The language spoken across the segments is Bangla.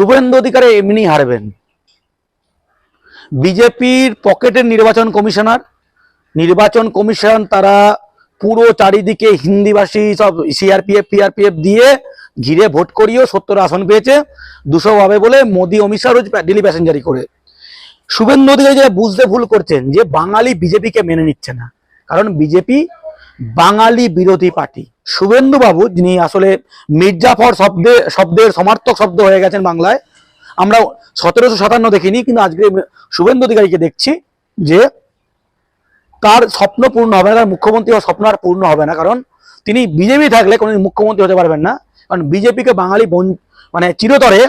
শুভেন্দু অধিকারে এমনি হারবেন। বিজেপির পকেটের নির্বাচন কমিশনার, নির্বাচন কমিশন তারা পুরো চারিদিকে হিন্দিভাষী সব সিআরপিএফ, পিআরপিএফ দিয়ে ঘিরে ভোট করিয়েও সত্তর আসন পেয়েছে, দুশো পাবে বলে মোদি, অমিত শাহ রোজ ডেলি প্যাসেঞ্জারি করে। শুভেন্দু অধিকারী যেটা বুঝতে ভুল করছেন যে বাঙালি বিজেপিকে মেনে নিচ্ছে না, কারণ বিজেপি বাঙালি বিরোধী পার্টি। শুভেন্দু বাবু যিনি আসলে মির্জাফর শব্দে, শব্দের সমার্থক শব্দ হয়ে গেছেন বাংলায়, আমরা সতেরোশো সাতান্ন দেখিনি, কিন্তু আজকে শুভেন্দু অধিকারীকে দেখছি যে তার স্বপ্ন পূর্ণ হবে না, তার মুখ্যমন্ত্রী হওয়ার স্বপ্ন আর পূর্ণ হবে না, কারণ তিনি বিজেপি থাকলে কোনো মুখ্যমন্ত্রী হতে পারবেন না, কারণ বিজেপিকে বাঙালি মানে চিরতরে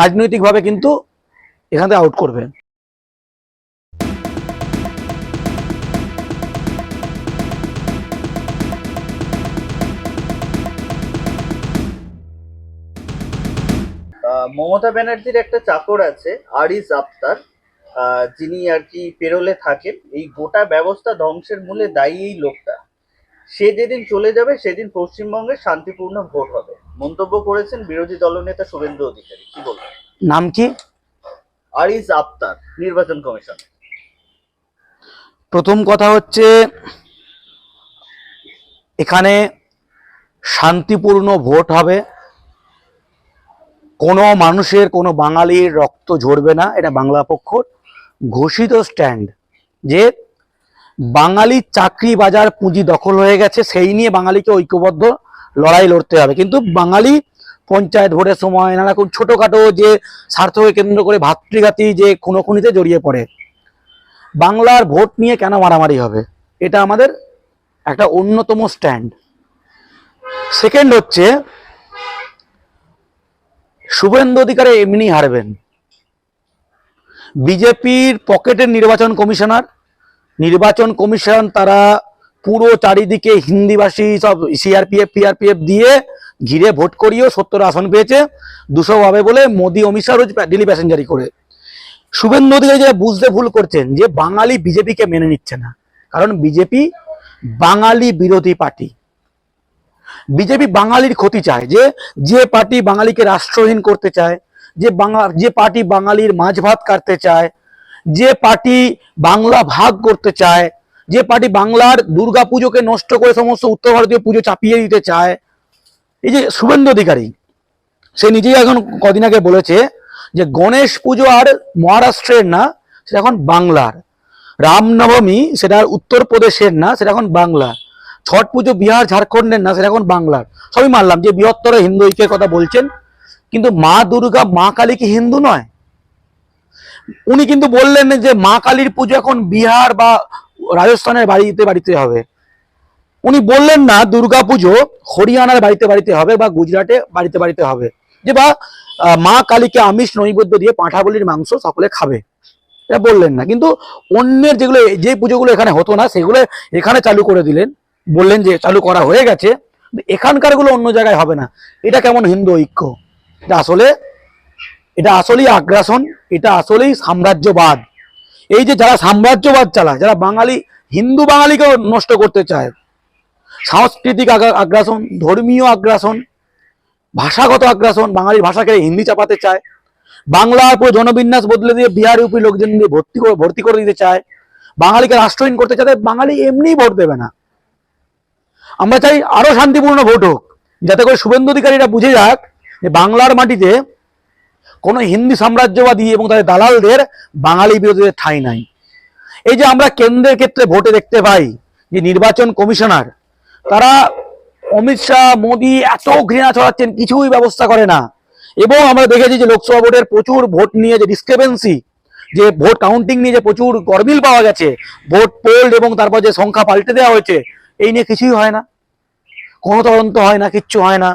রাজনৈতিকভাবে কিন্তু এখান থেকে আউট করবে। মমতা ব্যানার্জির একটা চাকর আছে আরিস আফতার যিনি আর কি পেরোলে থাকেন। এই গোটা ব্যবস্থা ধ্বংসের মূলে দায়ী এই লোকটা। সে যেদিন চলে যাবে সেদিন পশ্চিমবঙ্গে শান্তিপূর্ণ ভোট হবে। মন্তব্য করেছেন বিরোধী দলনেতা শুভেন্দু অধিকারী। কি বলবেন? নাম কি? আরিস আফতার নির্বাচন কমিশন। প্রথম কথা হচ্ছে এখানে শান্তিপূর্ণ ভোট হবে। কোনো মানুষের, কোনো বাঙালির রক্ত ঝরবে না, এটা বাংলা পক্ষর ঘোষিত স্ট্যান্ড যে বাঙালির চাকরি বাজার পুঁজি দখল হয়ে গেছে, সেই নিয়ে বাঙালিকে ঐক্যবদ্ধ লড়াই লড়তে হবে। কিন্তু বাঙালি পঞ্চায়েত ভোটের সময় নানা রকম ছোটোখাটো যে স্বার্থকে কেন্দ্র করে ভাতৃঘাতী যে খুনোখুনিতে জড়িয়ে পড়ে, বাংলার ভোট নিয়ে কেন মারামারি হবে? এটা আমাদের একটা অন্যতম স্ট্যান্ড সেকেন্ড হচ্ছে শুভেন্দু অধিকারে এমনি হারবেন। বিজেপির পকেটের নির্বাচন কমিশনার, নির্বাচন কমিশন তারা পুরো চারিদিকে হিন্দিভাষী সব সিআরপিএফ পিআরপিএফ দিয়ে ঘিরে ভোট করিয়েও সত্তর আসন পেয়েছে, দুশো পাবে বলে মোদী, অমিত শাহ রোজ ডেলি প্যাসেঞ্জারি করে। শুভেন্দু অধিকারী যেটা বুঝতে ভুল করছেন যে বাঙালি বিজেপিকে মেনে নিচ্ছে না, কারণ বিজেপি বাঙালি বিরোধী পার্টি। বিজেপি বাঙালির ক্ষতি চায়, যে যে পার্টি বাঙালিকে রাষ্ট্রহীন করতে চায়, যে বাংলা যে পার্টি বাঙালির মাঝ ভাত কাটতে চায়, যে পার্টি বাংলা ভাগ করতে চায়, যে পার্টি বাংলার দুর্গা পুজোকে নষ্ট করে সমস্ত উত্তর ভারতীয় পুজো চাপিয়ে দিতে চায়, এই যে শুভেন্দু অধিকারী, সে নিজেই এখন কদিন আগে বলেছে যে গণেশ পুজো আর মহারাষ্ট্রের না, সেটা এখন বাংলার। রামনবমী, সেটা আর উত্তরপ্রদেশের না, সেটা এখন বাংলার। ছট পুজো বিহার, ঝাড়খণ্ডের না, সেটা এখন বাংলার। সবই মানলাম যে বৃহত্তর হিন্দু ঐক্যের কথা বলছেন, কিন্তু মা দুর্গা, মা কালী কি হিন্দু নয়? উনি কিন্তু বললেন যে মা কালীর পুজো এখন বিহার বা রাজস্থানের বাড়িতে বাড়িতে হবে। উনি বললেন না, দুর্গা পুজো হরিয়ানার বাড়িতে বাড়িতে হবে বা গুজরাটে বাড়িতে বাড়িতে হবে। যে বা মা কালীকে আমিষ, নৈবেদ্য দিয়ে পাঁঠা বলির মাংস সকলে খাবে। এটা বললেন না। কিন্তু অন্যের যেগুলো, যে পুজোগুলো এখানে হতো না, সেগুলো এখানে চালু করে দিলেন। বললেন যে চালু করা হয়ে গেছে এখানকারগুলো অন্য জায়গায় হবে না। এটা কেমন হিন্দু ঐক্য? এটা আসলে, এটা আসলেই আগ্রাসন, এটা আসলেই সাম্রাজ্যবাদ। এই যে যারা সাম্রাজ্যবাদ চালায়, যারা বাঙালি, হিন্দু বাঙালিকে নষ্ট করতে চায়, সাংস্কৃতিক আগা- আগ্রাসন, ধর্মীয় আগ্রাসন, ভাষাগত আগ্রাসন, বাঙালির ভাষাকে হিন্দি চাপাতে চায় বাংলার পুরো জনবিন্যাস বদলে দিয়ে বিহার, ইউপি লোকজন দিয়ে ভর্তি ভর্তি করে দিতে চায়, বাঙালিকে রাষ্ট্রহীন করতে চায় বাঙালি এমনিই ভোট দেবে না। আমরা চাই আরও শান্তিপূর্ণ ভোট হোক। যাতে করে শুভেন্দু অধিকারীরা বুঝে যাক যে বাংলার মাটিতে কোনো হিন্দি সাম্রাজ্যবাদী এবং তাদের দালালদের বাঙালি বিরোধীদের ঠাঁই নাই। এই যে আমরা কেন্দ্রের ক্ষেত্রে ভোটে দেখতে পাই যে নির্বাচন কমিশনার, তারা অমিত শাহ, মোদী এত ঘৃণা ছড়াচ্ছেন, কিছুই ব্যবস্থা করে না। এবং আমরা দেখেছি যে লোকসভা ভোটের প্রচুর ভোট নিয়ে যে ডিসক্রিপেন্সি যে ভোট কাউন্টিং নিয়ে যে প্রচুর গরমিল পাওয়া গেছে, ভোট পোল্ড এবং তারপর যে সংখ্যা পাল্টে দেওয়া হয়েছে, এই নিয়ে কিছুই হয় না। কোনো তদন্ত হয় না, কিচ্ছু হয় না।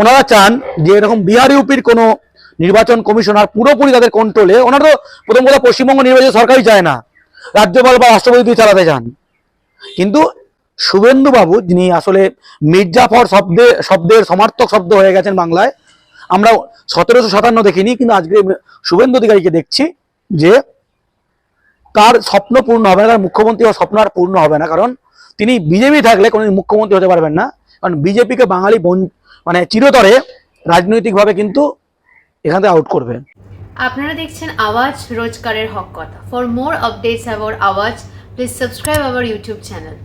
ওনারা চান যে এরকম বিহার ইউপির কোনো নির্বাচন কমিশনার পুরোপুরি তাদের কন্ট্রোলে ওনারা তো প্রথম কথা পশ্চিমবঙ্গ নির্বাচন সরকারই চায় না, রাজ্যপাল বা রাষ্ট্রপতি দিয়ে চালাতে চান। কিন্তু শুভেন্দুবাবু, যিনি আসলে মির্জাফর শব্দে, শব্দের সমার্থক শব্দ হয়ে গেছেন বাংলায়, আমরা সতেরোশো সাতান্ন দেখিনি, কিন্তু আজকে শুভেন্দু অধিকারীকে দেখছি যে তার স্বপ্ন পূর্ণ হবে না, তার মুখ্যমন্ত্রী হওয়ার স্বপ্ন আর পূর্ণ হবে না, কারণ তিনি বিজেপি থাকলে কোনো মুখ্যমন্ত্রী হতে পারবেন না। কারণ বিজেপিকে বাঙালি মানে চিরতরে রাজনৈতিকভাবে কিন্তু এখান থেকে আউট করবে। আপনারা দেখছেন আওয়াজ রোজকারের হক কথা। For more updates about Awaaz please subscribe our YouTube channel